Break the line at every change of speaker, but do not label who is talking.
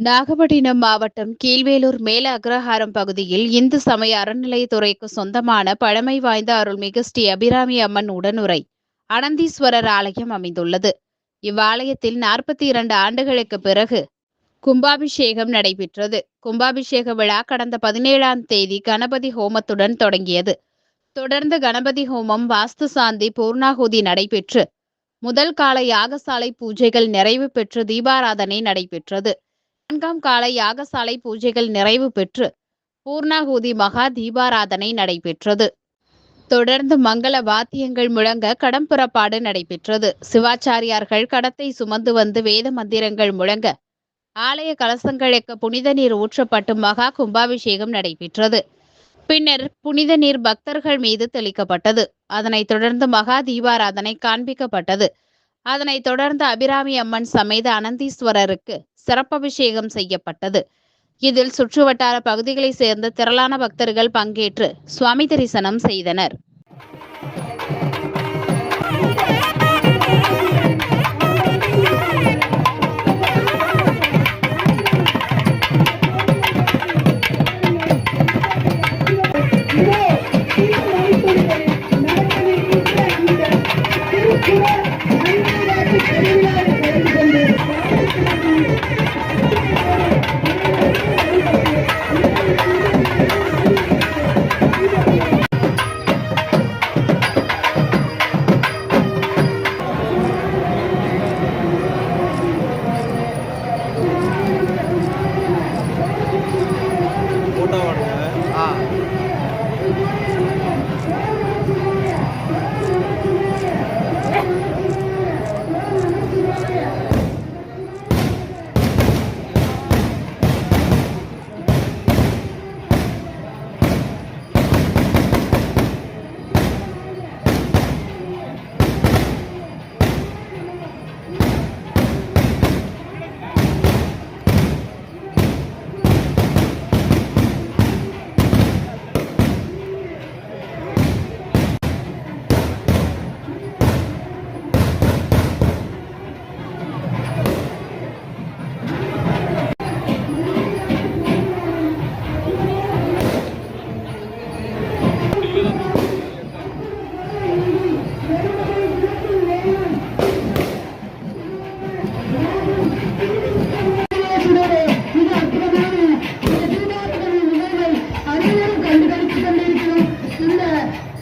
நாகப்பட்டினம் மாவட்டம் கீழ்வேலூர் மேல அக்ரஹாரம் பகுதியில் இந்து சமய அறநிலையத்துறைக்கு சொந்தமான பழமை வாய்ந்த அருள்மிகு ஸ்ரீ அபிராமி அம்மன் உடனுரை அனந்தீஸ்வரர் ஆலயம் அமைந்துள்ளது. இவ்வாலயத்தில் நாற்பத்தி இரண்டு ஆண்டுகளுக்கு பிறகு கும்பாபிஷேகம் நடைபெற்றது. கும்பாபிஷேக விழா கடந்த பதினேழாம் தேதி கணபதி ஹோமத்துடன் தொடங்கியது. தொடர்ந்து கணபதி ஹோமம் வாஸ்து சாந்தி பூர்ணாகுதி நடைபெற்று முதல் கால யாகசாலை பூஜைகள் நிறைவு பெற்று தீபாராதனை நடைபெற்றது. நான்காம் கால யாகசாலை பூஜைகள் நிறைவு பெற்று பூர்ணாகுதி மகா தீபாராதனை நடைபெற்றது. தொடர்ந்து மங்கள வாத்தியங்கள் முழங்க கடம் புறப்பாடு நடைபெற்றது. சிவாச்சாரியார்கள் கடத்தை சுமந்து வந்து வேத மந்திரங்கள் முழங்க ஆலய கலசங்களுக்கு புனித நீர் ஊற்றப்பட்டு மகா கும்பாபிஷேகம் நடைபெற்றது. பின்னர் புனித நீர் பக்தர்கள் மீது தெளிக்கப்பட்டது. அதனைத் தொடர்ந்து மகா தீபாராதனை காண்பிக்கப்பட்டது. அதனைத் தொடர்ந்து அபிராமி அம்மன் சமேத அனந்தீஸ்வரருக்கு சிறப்பபிஷேகம் செய்யப்பட்டது. இதில் சுற்றுவட்டார பகுதிகளைச் சேர்ந்த திரளான பக்தர்கள் பங்கேற்று சுவாமி தரிசனம் செய்தனர். ¡Vamos!